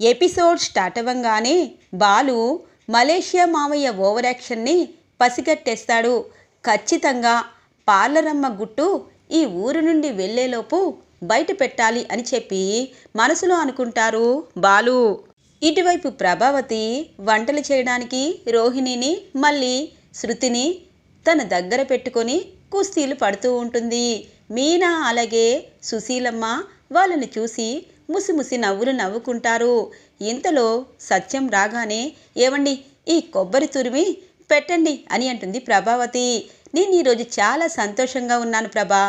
Episode start అవ్వంగానే Balu Malaysia మామయ్య over యాక్షన్ని పసిగట్టేస్తాడు. ఖచ్చితంగా పార్లరమ్మ గుట్టు ఈ ఊరు నుండి వెళ్ళేలోపు బయట పెట్టాలి అని చెప్పి మనసులో అనుకుంటారు బాలు. ఇటువైపు ప్రభావతి వంటలు చేయడానికి రోహిణిని మళ్ళీ శృతిని తన దగ్గర పెట్టుకొని కుస్తీలు పడుతూ ఉంటుంది. మీనా అలాగే సుశీలమ్మ వాళ్ళని చూసి ముసిముసి నవ్వులు నవ్వుకుంటారు. ఇంతలో సత్యం రాగానే ఏవండి ఈ కొబ్బరి తురిమి పెట్టండి అని అంటుంది ప్రభావతి. నేను ఈరోజు చాలా సంతోషంగా ఉన్నాను ప్రభా.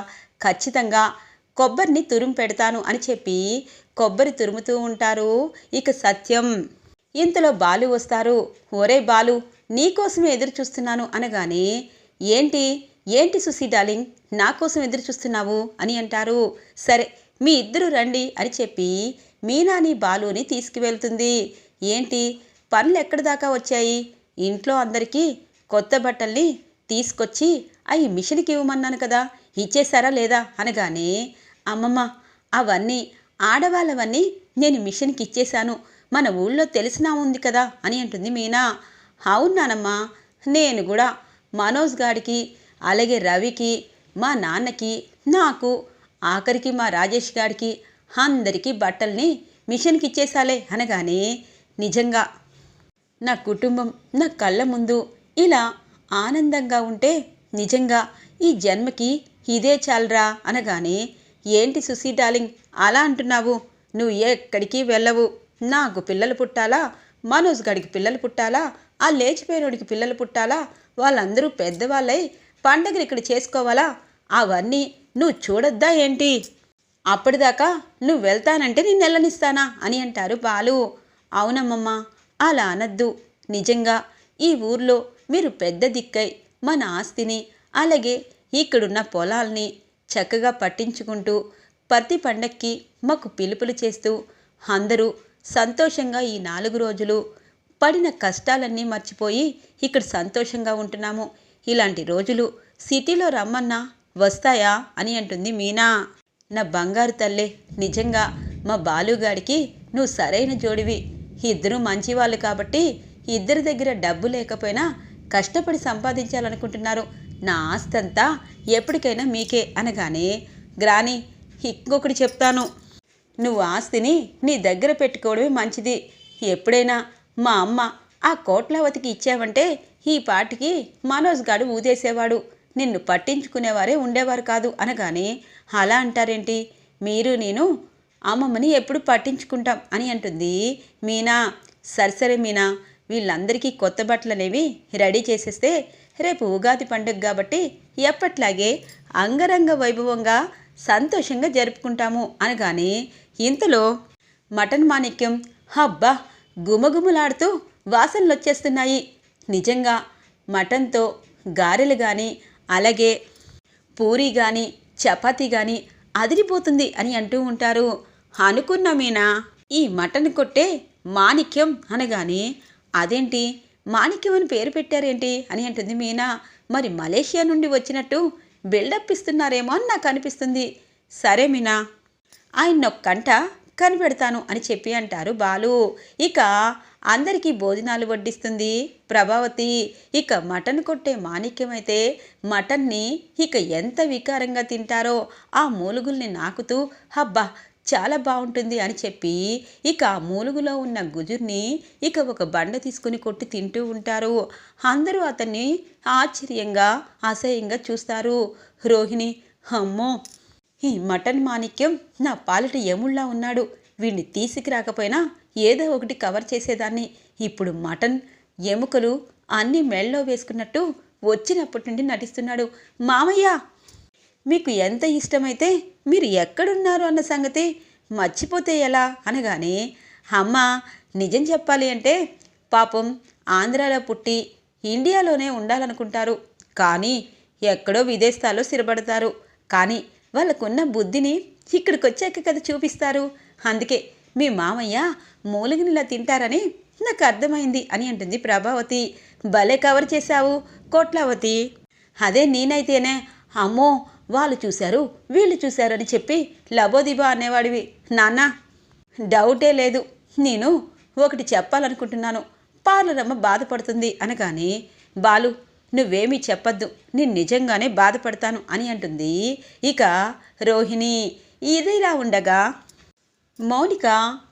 ఖచ్చితంగా కొబ్బరిని తురుము పెడతాను అని చెప్పి కొబ్బరి తురుముతూ ఉంటారు ఇక సత్యం. ఇంతలో బాలు వస్తారు. ఒరే బాలు నీకోసమే ఎదురు చూస్తున్నాను అనగానే ఏంటి ఏంటి సుసి డార్లింగ్ నా కోసం ఎదురు చూస్తున్నావు అని అంటారు. సరే మీ ఇద్దరు రండి అని చెప్పి మీనాని బాలుని తీసుకువెళ్తుంది. ఏంటి? పనులు ఎక్కడి దాకా వచ్చాయి? ఇంట్లో అందరికీ కొత్త బట్టల్ని తీసుకొచ్చి అవి మిషన్కి ఇవ్వమన్నాను కదా ఇచ్చేశారా లేదా అనగానే అమ్మమ్మ అవన్నీ ఆడవాళ్ళవన్నీ నేను మిషన్కి ఇచ్చేశాను. మన ఊళ్ళో తెలిసినా ఉంది కదా అని అంటుంది మీనా. అవునానమ్మా నేను కూడా మనోజ్ గాడికి అలాగే రవికి మా నాన్నకి నాకు ఆఖరికి మా రాజేష్ గారికి అందరికీ బట్టల్ని మిషన్కి ఇచ్చేసాలే అనగానే నిజంగా నా కుటుంబం నా కళ్ళ ముందు ఇలా ఆనందంగా ఉంటే నిజంగా ఈ జన్మకి ఇదే చాలరా అనగానే ఏంటి సుసీ డార్లింగ్ అలా అంటున్నావు? నువ్వు ఎక్కడికి వెళ్ళవు? నాకు పిల్లలు పుట్టాలా? మనోజ్ గడికి పిల్లలు పుట్టాలా? ఆ లేచిపోయినోడికి పిల్లలు పుట్టాలా? వాళ్ళందరూ పెద్దవాళ్ళై పండగలు ఇక్కడ చేసుకోవాలా? అవన్నీ నువ్వు చూడొద్దా ఏంటి? అప్పటిదాకా నువ్వు వెళ్తానంటే నేను వెళ్ళనిస్తానా? అని అంటారు బాలు. అవునమ్మమ్మ అలా అనద్దు. నిజంగా ఈ ఊర్లో మీరు పెద్ద దిక్కై మన ఆస్తిని అలాగే ఇక్కడున్న పొలాల్ని చక్కగా పట్టించుకుంటూ ప్రతి పండక్కి మాకు పిలుపులు చేస్తూ అందరూ సంతోషంగా ఈ నాలుగు రోజులు పడిన కష్టాలన్నీ మర్చిపోయి ఇక్కడ సంతోషంగా ఉంటున్నాము. ఇలాంటి రోజులు సిటీలో రమ్మన్నా వస్తాయా అని అంటుంది మీనా. నా బంగారు తల్లే నిజంగా మా బాలుగాడికి నువ్వు సరైన జోడివి. ఇద్దరు మంచివాళ్ళు కాబట్టి ఇద్దరి దగ్గర డబ్బు లేకపోయినా కష్టపడి సంపాదించాలనుకుంటున్నారు. నా ఆస్తంతా ఎప్పటికైనా మీకే అనగానే గ్రాని ఇంకొకటి చెప్తాను. నువ్వు ఆస్తిని నీ దగ్గర పెట్టుకోవడమే మంచిది. ఎప్పుడైనా మా అమ్మ ఆ కోట్లవతికి ఇచ్చావంటే ఈ పాటికి మనోజ్ గాడు ఊదేసేవాడు. నిన్ను పట్టించుకునేవారే ఉండేవారు కాదు అనగానే అలా అంటారేంటి? మీరు నేను అమ్మమ్మని ఎప్పుడు పట్టించుకుంటాం? అని అంటుంది మీనా. సరిసరే మీనా వీళ్ళందరికీ కొత్త బట్టలు అనేవి రెడీ చేసేస్తే రేపు ఉగాది పండుగ కాబట్టి ఎప్పట్లాగే అంగరంగ వైభవంగా సంతోషంగా జరుపుకుంటాము అనగానే ఇంతలో మటన్ మాణిక్యం హబ్బా గుమగుమలాడుతూ వాసనలు వచ్చేస్తున్నాయి నిజంగా మటన్తో గారెలు కానీ అలాగే పూరి కానీ చపాతీ కానీ అదిరిపోతుంది అని అంటూ ఉంటారు. అనుకున్న మీనా ఈ మటన్ కొట్టే మాణిక్యం అనగానే అదేంటి? మాణిక్యం అని పేరు పెట్టారేంటి అని అంటుంది మీనా. మరి మలేషియా నుండి వచ్చినట్టు బిల్డప్ ఇస్తున్నారేమో అని నాకు అనిపిస్తుంది. సరే మీనా ఆయన కంట కనిపెడతాను అని చెప్పి అంటారు బాలు. ఇక అందరికీ భోజనాలు వడ్డిస్తుంది. ప్రభావతి ఇక మటన్ కొట్టే మాణిక్యమైతే మటన్ని ఇక ఎంత వికారంగా తింటారో ఆ మూలుగుల్ని నాకుతూ హబ్బా చాలా బాగుంటుంది అని చెప్పి ఇక ఆ మూలుగులో ఉన్న గుజుర్ని ఇక ఒక బండ తీసుకుని కొట్టి తింటూ ఉంటారు. అందరూ అతన్ని ఆశ్చర్యంగా అసహ్యంగా చూస్తారు. రోహిణి అమ్మో ఈ మటన్ మాణిక్యం నా పాలిట ఎముళ్ళా ఉన్నాడు. వీడిని తీసుకురాకపోయినా ఏదో ఒకటి కవర్ చేసేదాన్ని. ఇప్పుడు మటన్ ఎముకలు అన్నీ మెళ్ళలో వేసుకున్నట్టు వచ్చినప్పటి నుండి నటిస్తున్నాడు మామయ్య. మీకు ఎంత ఇష్టమైతే మీరు ఎక్కడున్నారు అన్న సంగతి మర్చిపోతే ఎలా అనగానే అమ్మ నిజం చెప్పాలి అంటే పాపం ఆంధ్రాలో పుట్టి ఇండియాలోనే ఉండాలనుకుంటారు. కానీ ఎక్కడో విదేశాల్లో స్థిరపడతారు. కానీ వాళ్ళకున్న బుద్ధిని ఇక్కడికి వచ్చాక కదా చూపిస్తారు. అందుకే మీ మామయ్య మూలిగినిలా తింటారని నాకు అర్థమైంది అని అంటుంది ప్రభావతి. భలే కవర్ చేశావు కోట్లావతి. అదే నేనైతేనే. అమ్మో వాళ్ళు చూశారు వీళ్ళు చూశారు అని చెప్పి లబోదిబా అనేవాడివి. నాన్న డౌటే లేదు. నేను ఒకటి చెప్పాలనుకుంటున్నాను. పార్లరమ్మ బాధపడుతుంది అనగానే బాలు నువ్వేమీ చెప్పద్దు. నేను నిజంగానే బాధపడతాను అని అంటుంది. ఇక రోహిణి ఇదిలా ఉండగా మౌనిక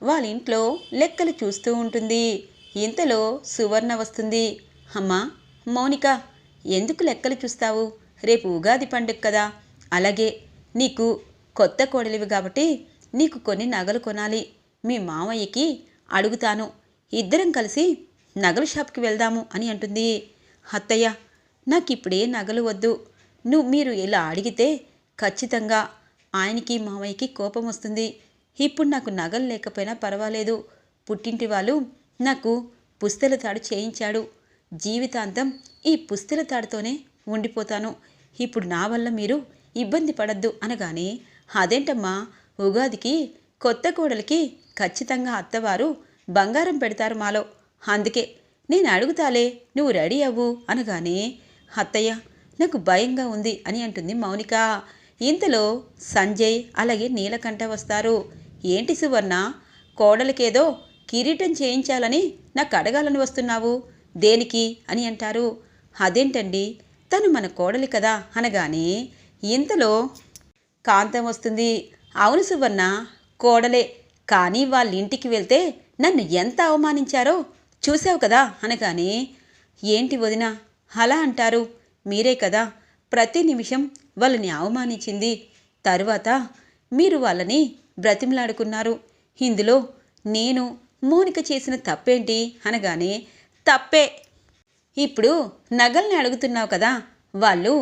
వాళ్ళ ఇంట్లో లెక్కలు చూస్తూ ఉంటుంది. ఇంతలో సువర్ణ వస్తుంది. అమ్మా మౌనిక ఎందుకు లెక్కలు చూస్తావు? రేపు ఉగాది పండుగ కదా. అలాగే నీకు కొత్త కోడలివి కాబట్టి నీకు కొన్ని నగలు కొనాలి. మీ మామయ్యకి అడుగుతాను. ఇద్దరం కలిసి నగల షాప్కి వెళ్దాము అని అంటుంది. అత్తయ్య నాకు ఇప్పుడే నగలు వద్దు. నువ్వు మీరు ఇలా అడిగితే ఖచ్చితంగా ఆయనకి మామయ్యకి కోపం వస్తుంది. ఇప్పుడు నాకు నగలు లేకపోయినా పర్వాలేదు. పుట్టింటి వాళ్ళు నాకు పుస్తెల తాడు చేయించాడు. జీవితాంతం ఈ పుస్తెల తాడుతోనే ఉండిపోతాను. ఇప్పుడు నా వల్ల మీరు ఇబ్బంది పడద్దు అనగానే అదేంటమ్మా ఉగాదికి కొత్త కోడలికి ఖచ్చితంగా అత్తవారు బంగారం పెడతారు మాలో. అందుకే నేను అడుగుతాలే నువ్వు రెడీ అవ్వు అనగానే అత్తయ్య నాకు భయంగా ఉంది అని అంటుంది మౌనిక. ఇంతలో సంజయ్ అలాగే నీలకంఠ వస్తారు. ఏంటి సువర్ణ? కోడలికేదో కిరీటం చేయించాలని నాకు అడగాలని వస్తున్నావు. దేనికి అని అంటారు. అదేంటండి? తను మన కోడలి కదా అనగానే ఇంతలో కాంతం వస్తుంది. అవును సువర్ణ కోడలే. కానీ వాళ్ళ ఇంటికి వెళ్తే నన్ను ఎంత అవమానించారో చూసావు కదా అనగానే ఏంటి వదిన? అలా అంటారు. మీరే కదా ప్రతి నిమిషం వాళ్ళని అవమానించింది. తరువాత మీరు వాళ్ళని బ్రతిమలాడుకున్నారు. ఇందులో నేను మోనిక చేసిన తప్పేంటి అనగానే తప్పే. ఇప్పుడు నగల్ని అడుగుతున్నావు కదా వాళ్ళు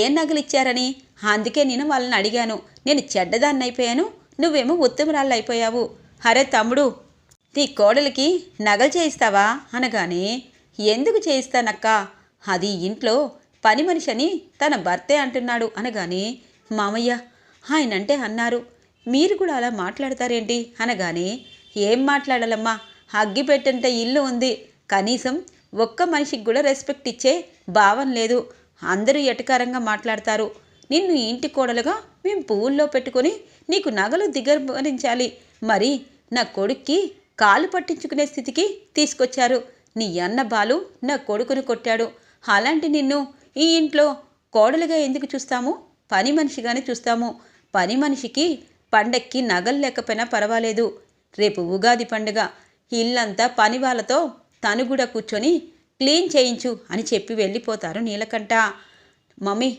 ఏ నగలిచ్చారని? అందుకే నేను వాళ్ళని అడిగాను. నేను చెడ్డదాన్ని అయిపోయాను నువ్వేమో ఉత్తమరాళ్ళు అయిపోయావు అరే తమ్ముడు నీ కోడలికి నగలు చేయిస్తావా? అనగానే ఎందుకు చేయిస్తానక్క? అది ఇంట్లో పని మనిషి అని తన భర్తే అంటున్నాడు. అనగానే మామయ్య ఆయనంటే అన్నారు. మీరు కూడా అలా మాట్లాడతారేంటి? అనగానే ఏం మాట్లాడాలమ్మా? అగ్గిపెట్టంత ఇల్లు ఉంది. కనీసం ఒక్క మనిషికి కూడా రెస్పెక్ట్ ఇచ్చే భావం లేదు. అందరూ ఎటకారంగా మాట్లాడతారు. నిన్ను ఇంటి కోడలుగా మేము పువ్వుల్లో పెట్టుకొని నీకు నగలు దిగరించాలి మరి నా కొడుక్కి కాలు పట్టించుకునే స్థితికి తీసుకొచ్చారు. నీ అన్న బాలు నా కొడుకుని కొట్టాడు. అలాంటి నిన్ను ఈ ఇంట్లో కోడలుగా ఎందుకు చూస్తాము? పని మనిషిగానే చూస్తాము. పని మనిషికి పండక్కి నగలు లేకపోయినా పర్వాలేదు. రేపు ఉగాది పండుగ. ఇల్లంతా పని వాళ్ళతో తను కూడా కూర్చొని క్లీన్ చేయించు అని చెప్పి వెళ్ళిపోతారు నీలకంఠ. మమ్మీ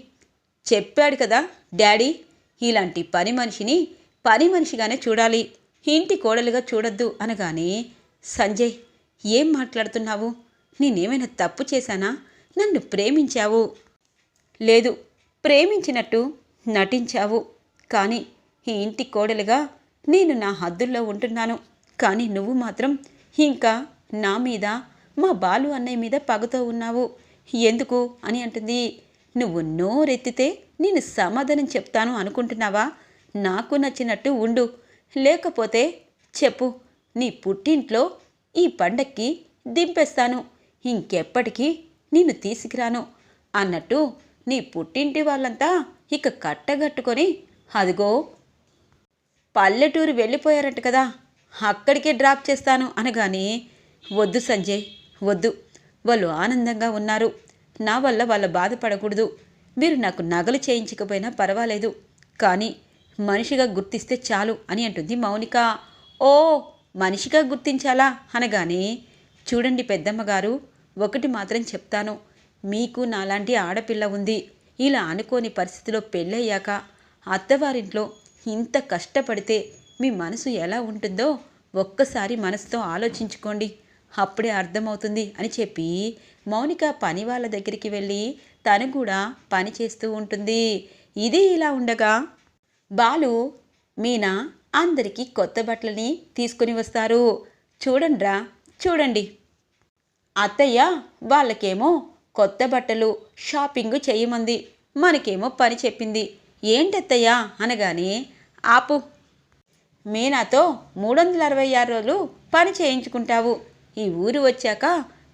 చెప్పాడు కదా డాడీ ఇలాంటి పని మనిషిని పని మనిషిగానే చూడాలి. ఇంటి కోడలుగా చూడొద్దు అనగానే సంజయ్ ఏం మాట్లాడుతున్నావు? నేనేమైనా తప్పు చేశానా? నన్ను ప్రేమించావు. లేదు ప్రేమించినట్టు నటించావు. కానీ ఈ ఇంటి కోడలుగా నేను నా హద్దుల్లో ఉంటున్నాను. కానీ నువ్వు మాత్రం ఇంకా నా మీద మా బాలు అన్నయ్య మీద పగతో ఉన్నావు. ఎందుకు అని అంటుంది. నువ్వు నోరెత్తితే నేను సమాధానం చెప్తాను అనుకుంటున్నావా? నాకు నచ్చినట్టు ఉండు. లేకపోతే చెప్పు. నీ పుట్టింట్లో ఈ పండక్కి దింపేస్తాను. ఇంకెప్పటికీ నిన్ను తీసుకురాను అన్నట్టు నీ పుట్టింటి వాళ్ళంతా ఇక కట్టగట్టుకొని అదిగో పల్లెటూరు వెళ్ళిపోయారట కదా. అక్కడికే డ్రాప్ చేస్తాను అనగానే వద్దు సంజయ్ వద్దు. వాళ్ళు ఆనందంగా ఉన్నారు. నా వల్ల వాళ్ళ బాధపడకూడదు. మీరు నాకు నగలు చేయించకపోయినా పర్వాలేదు. కానీ మనిషిగా గుర్తిస్తే చాలు అని అంటుంది మౌనిక. ఓ మనిషిగా గుర్తించాలా? అనగానే చూడండి పెద్దమ్మగారు ఒకటి మాత్రం చెప్తాను. మీకు నాలాంటి ఆడపిల్ల ఉంది. ఇలా అనుకోని పరిస్థితిలో పెళ్ళయ్యాక అత్తవారింట్లో ఇంత కష్టపడితే మీ మనసు ఎలా ఉంటుందో ఒక్కసారి మనసుతో ఆలోచించుకోండి. అప్పుడే అర్థమవుతుంది అని చెప్పి మౌనిక పని వాళ్ళ దగ్గరికి వెళ్ళి తను కూడా పని చేస్తూ ఉంటుంది. ఇది ఇలా ఉండగా బాలు మీనా అందరికీ కొత్త బట్టలని తీసుకుని వస్తారు. చూడండిరా చూడండి. అత్తయ్య వాళ్ళకేమో కొత్త బట్టలు షాపింగ్ చేయమంది. మనకేమో పని చెప్పింది. ఏంటత్తయ్య? అనగానే ఆపు. మీనాతో మూడు వందల అరవై ఆరు రోజులు పని చేయించుకుంటావు. ఈ ఊరు వచ్చాక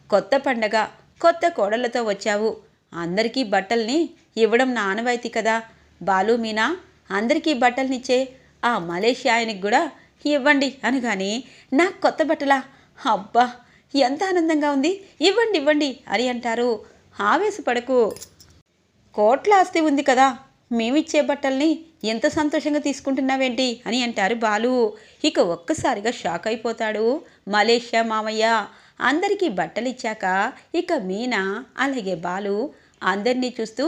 కొత్త పండగ కొత్త కోడళ్ళతో వచ్చావు. అందరికీ బట్టల్ని ఇవ్వడం నా ఆనవాయితీ కదా. బాలు మీనా అందరికీ బట్టల్నిచ్చే ఆ మలేషియా ఆయనకి కూడా ఇవ్వండి అనగానే నాకు కొత్త బట్టలా? అబ్బా! ఎంత ఆనందంగా ఉంది. ఇవ్వండి ఇవ్వండి అని అంటారు. ఆవేశపడకు. కోట్ల ఆస్తి ఉంది కదా. మేమిచ్చే బట్టల్ని ఎంత సంతోషంగా తీసుకుంటున్నావేంటి అని అంటారు బాలు. ఇక ఒక్కసారిగా షాక్ అయిపోతాడు. మలేషియా మామయ్య అందరికీ బట్టలు ఇచ్చాక ఇక మీనా అలాగే బాలు అందరినీ చూస్తూ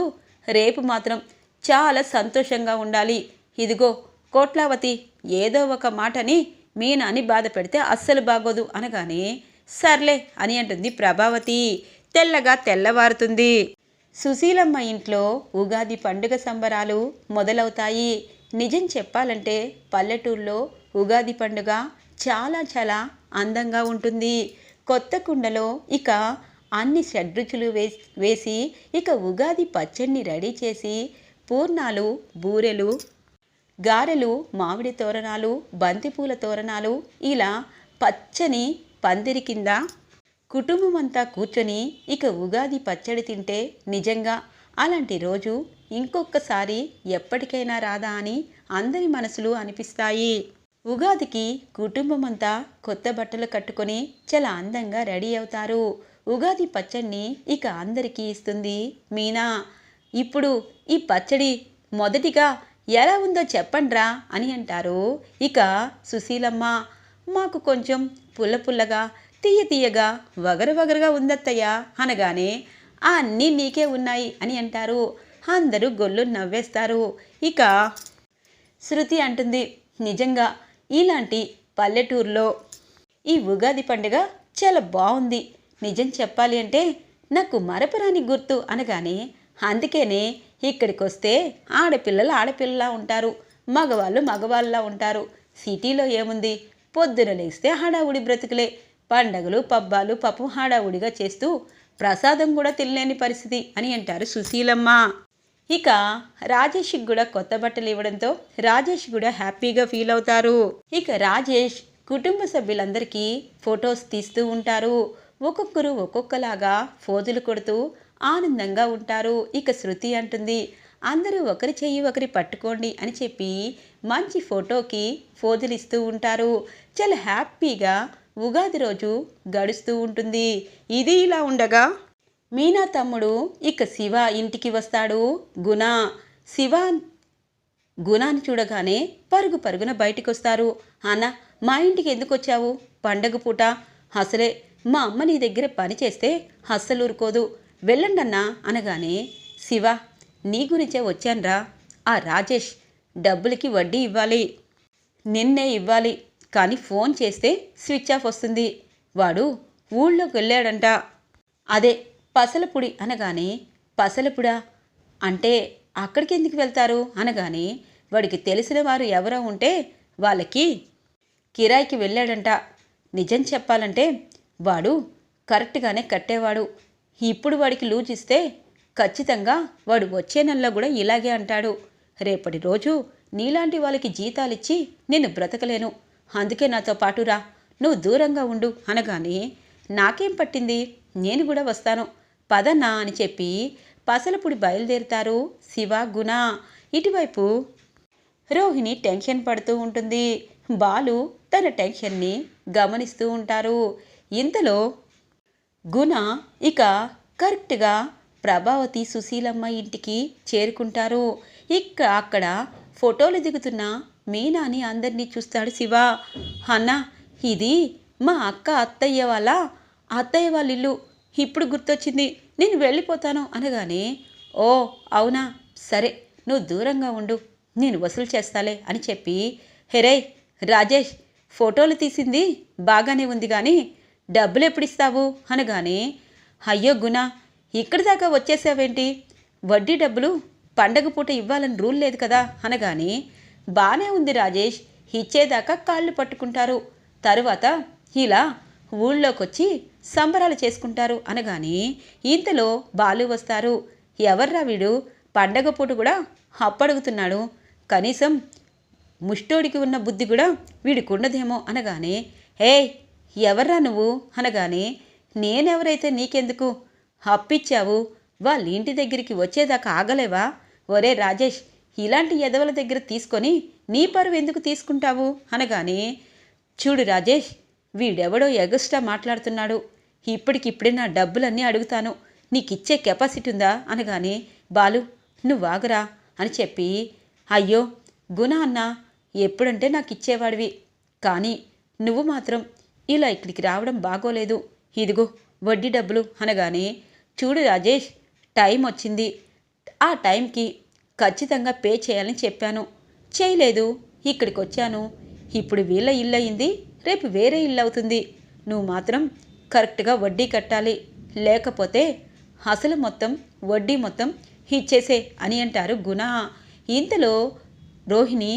రేపు మాత్రం చాలా సంతోషంగా ఉండాలి. ఇదిగో కోట్లావతి ఏదో ఒక మాటని మీనాని బాధ పెడితే అస్సలు బాగోదు అనగానే సర్లే అని అంటుంది ప్రభావతి. తెల్లగా తెల్లవారుతుంది. సుశీలమ్మ ఇంట్లో ఉగాది పండుగ సంబరాలు మొదలవుతాయి. నిజం చెప్పాలంటే పల్లెటూరులో ఉగాది పండుగ చాలా చాలా అందంగా ఉంటుంది. కొత్త కుండలో ఇక అన్ని షడ్రుచులు వేసి వేసి ఇక ఉగాది పచ్చడిని రెడీ చేసి పూర్ణాలు బూరెలు గారెలు మామిడి తోరణాలు బంతిపూల తోరణాలు ఇలా పచ్చని పందిరి కింద కుటుంబం అంతా కూర్చొని ఇక ఉగాది పచ్చడి తింటే నిజంగా అలాంటి రోజు ఇంకొకసారి ఎప్పటికైనా రాదా అని అందరి మనసులు అనిపిస్తాయి. ఉగాదికి కుటుంబం అంతా కొత్త బట్టలు కట్టుకొని చాలా అందంగా రెడీ అవుతారు. ఉగాది పచ్చడిని ఇక అందరికీ ఇస్తుంది మీనా. ఇప్పుడు ఈ పచ్చడి మొదటిగా ఎలా ఉందో చెప్పండ్రా అని అంటారు ఇక సుశీలమ్మ. మాకు కొంచెం పుల్ల పుల్లగా తీయ తీయగా వగరు వగరుగా ఉందత్తయ్యా అనగానే అన్నీ నీకే ఉన్నాయి అని అంటారు. అందరూ గొల్లు నవ్వేస్తారు. ఇక శృతి అంటుంది నిజంగా ఇలాంటి పల్లెటూరులో ఈ ఉగాది పండుగ చాలా బాగుంది. నిజం చెప్పాలి అంటే నాకు మరపురాని గుర్తు అనగానే అందుకేనే ఇక్కడికి వస్తే ఆడపిల్లలు ఆడపిల్లలా ఉంటారు. మగవాళ్ళు మగవాళ్ళలా ఉంటారు. సిటీలో ఏముంది? పొద్దున లేస్తే హడావుడి బ్రతుకులే. పండగలు పబ్బాలు పప్పు హడావుడిగా చేస్తూ ప్రసాదం కూడా తినలేని పరిస్థితి అని అంటారు సుశీలమ్మ. ఇక రాజేష్కి కూడా కొత్త బట్టలు ఇవ్వడంతో రాజేష్ కూడా హ్యాపీగా ఫీల్ అవుతారు. ఇక రాజేష్ కుటుంబ సభ్యులందరికీ ఫొటోస్ తీస్తూ ఉంటారు. ఒక్కొక్కరు ఒక్కొక్కలాగా ఫోజులు కొడుతూ ఆనందంగా ఉంటారు. ఇక శృతి అంటుంది అందరూ ఒకరి చెయ్యి ఒకరి పట్టుకోండి అని చెప్పి మంచి ఫోటోకి ఫోజులు ఇస్తూ ఉంటారు. చాలా హ్యాపీగా ఉగాది రోజు గడుస్తూ ఉంటుంది. ఇది ఇలా ఉండగా మీనా తమ్ముడు ఇక శివ ఇంటికి వస్తాడు. గుణ శివ గుణాన్ని చూడగానే పరుగు పరుగున బయటికి వస్తారు అన్న మా ఇంటికి ఎందుకు వచ్చావు? పండగ పూట. అసలే మా అమ్మ నీ దగ్గర పని చేస్తే అస్సలు ఊరుకోదు. వెళ్ళండన్నా అనగానే శివ నీ గురించే వచ్చాన్రా. ఆ రాజేష్ డబ్బులకి వడ్డీ ఇవ్వాలి. నిన్నే ఇవ్వాలి. కానీ ఫోన్ చేస్తే స్విచ్ ఆఫ్ వస్తుంది. వాడు ఊళ్ళోకి వెళ్ళాడంట. అదే పసలపుడి అనగానే పసలపుడా అంటే అక్కడికి ఎందుకు వెళ్తారు? అనగానే వాడికి తెలిసిన వారు ఎవరో ఉంటే వాళ్ళకి కిరాయికి వెళ్ళాడంట. నిజం చెప్పాలంటే వాడు కరెక్ట్గానే కట్టేవాడు. ఇప్పుడు వాడికి లూజ్ ఇస్తే ఖచ్చితంగా వాడు వచ్చే నెలలో కూడా ఇలాగే అంటాడు. రేపటి రోజు నీలాంటి వాళ్ళకి జీతాలిచ్చి నేను బ్రతకలేను. అందుకే నాతో పాటు రా. నువ్వు దూరంగా ఉండు అనగానే నాకేం పట్టింది? నేను కూడా వస్తాను. పదన్నా అని చెప్పి పసలపుడి బయలుదేరుతారు శివ గుణ. ఇటువైపు రోహిణి టెన్షన్ పడుతూ ఉంటుంది. బాలు తన టెన్షన్ని గమనిస్తూ ఉంటారు. ఇంతలో గుణ ఇక కరెక్ట్గా ప్రభావతి సుశీలమ్మ ఇంటికి చేరుకుంటారు. ఇక అక్కడ ఫోటోలు దిగుతున్న మీనాని అందరినీ చూస్తాడు శివ. అన్న ఇది మా అక్క అత్తయ్య వాళ్ళ అత్తయ్య వాళ్ళ ఇల్లు. ఇప్పుడు గుర్తొచ్చింది నేను వెళ్ళిపోతాను అనగానే ఓ అవునా సరే నువ్వు దూరంగా ఉండు నేను వసూలు చేస్తాలే అని చెప్పి హెరే రాజేష్ ఫోటోలు తీసింది బాగానే ఉంది కానీ డబ్బులు ఎప్పుడు ఇస్తావు అనగానే అయ్యో గుణ ఇక్కడి దాకా వచ్చేసావేంటి? వడ్డీ డబ్బులు పండగ పూట ఇవ్వాలని రూల్ లేదు కదా అనగానే బానే ఉంది రాజేష్. ఇచ్చేదాకా కాళ్ళు పట్టుకుంటారు. తరువాత ఇలా ఊళ్ళోకొచ్చి సంబరాలు చేసుకుంటారు అనగానే ఇంతలో బాలు వస్తారు. ఎవర్రా వీడు? పండగ పూట కూడా అప్పడుగుతున్నాడు. కనీసం ముష్టోడికి ఉన్న బుద్ధి కూడా వీడికి ఉండదేమో అనగానే హే ఎవర్రా నువ్వు? అనగానే నేనెవరైతే నీకెందుకు? అప్పిచ్చావు. వాళ్ళ ఇంటి దగ్గరికి వచ్చేదాకా ఆగలేవా? ఒరే రాజేష్ ఇలాంటి ఎదవల దగ్గర తీసుకొని నీ పరువు ఎందుకు తీసుకుంటావు? అనగానే చూడు రాజేష్ వీడెవడో ఎగస్ట్రా మాట్లాడుతున్నాడు. ఇప్పటికిప్పుడే నా డబ్బులన్నీ అడుగుతాను. నీకిచ్చే కెపాసిటీ ఉందా? అనగానే బాలు నువ్వు వాగురా అని చెప్పి అయ్యో గుణ అన్న ఎప్పుడంటే నాకు ఇచ్చేవాడివి కానీ నువ్వు మాత్రం ఇలా ఇక్కడికి రావడం బాగోలేదు. ఇదిగో వడ్డీ డబ్బులు. అనగానే చూడు రాజేష్ టైం వచ్చింది ఆ టైంకి ఖచ్చితంగా పే చేయాలని చెప్పాను. చేయలేదు. ఇక్కడికి వచ్చాను ఇప్పుడు వీళ్ళ ఇల్లు అయింది రేపు వేరే ఇల్లు అవుతుంది నువ్వు మాత్రం కరెక్ట్గా వడ్డీ కట్టాలి. లేకపోతే అసలు మొత్తం వడ్డీ మొత్తం ఇచ్చేసే అని అంటారు గుణ. ఇంతలో రోహిణి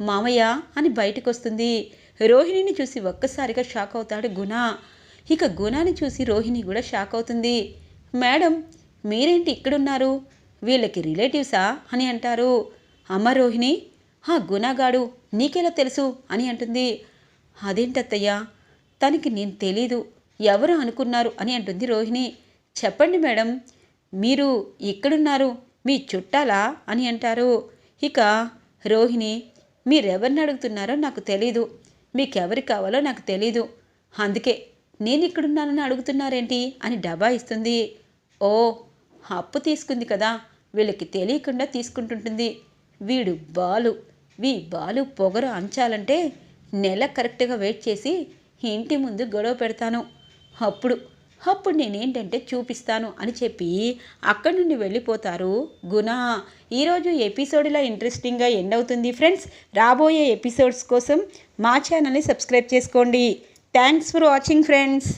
మామయ్య అని బయటకు వస్తుంది రోహిణిని చూసి ఒక్కసారిగా షాక్ అవుతాడు గుణ. ఇక గుణాన్ని చూసి రోహిణి కూడా షాక్ అవుతుంది మేడం మీరేంటి ఇక్కడున్నారు? వీళ్ళకి రిలేటివ్సా అని అంటారు. అమ్మ రోహిణి ఆ గుణగాడు నీకెలా తెలుసు? అని అంటుంది. అదేంటత్తయ్యా తనకి నేను తెలీదు. ఎవరు అనుకున్నారు? అని అంటుంది రోహిణి. చెప్పండి మేడం మీరు ఇక్కడున్నారు మీ చుట్టాలా? అని అంటారు. ఇక రోహిణి మీరెవరిని అడుగుతున్నారో నాకు తెలీదు. మీకెవరు కావాలో నాకు తెలీదు. అందుకే నేను ఇక్కడున్నానని అడుగుతున్నారేంటి? అని డబ్బా ఇస్తుంది. ఓ అప్పు తీసుకుంది కదా వీళ్ళకి తెలియకుండా తీసుకుంటుంటుంది. వీడు బాలు. వీ బాలు పొగరు అంచాలంటే నెల కరెక్ట్గా వెయిట్ చేసి ఇంటి ముందు గొడవ పెడతాను. అప్పుడు అప్పుడు నేనేంటంటే చూపిస్తాను అని చెప్పి అక్కడి నుండి వెళ్ళిపోతారు గుణ. ఈరోజు ఎపిసోడ్ ఇలా ఇంట్రెస్టింగ్గా ఎండ్ అవుతుంది ఫ్రెండ్స్. రాబోయే ఎపిసోడ్స్ కోసం మా ఛానల్ని సబ్స్క్రైబ్ చేసుకోండి. Thanks for watching friends.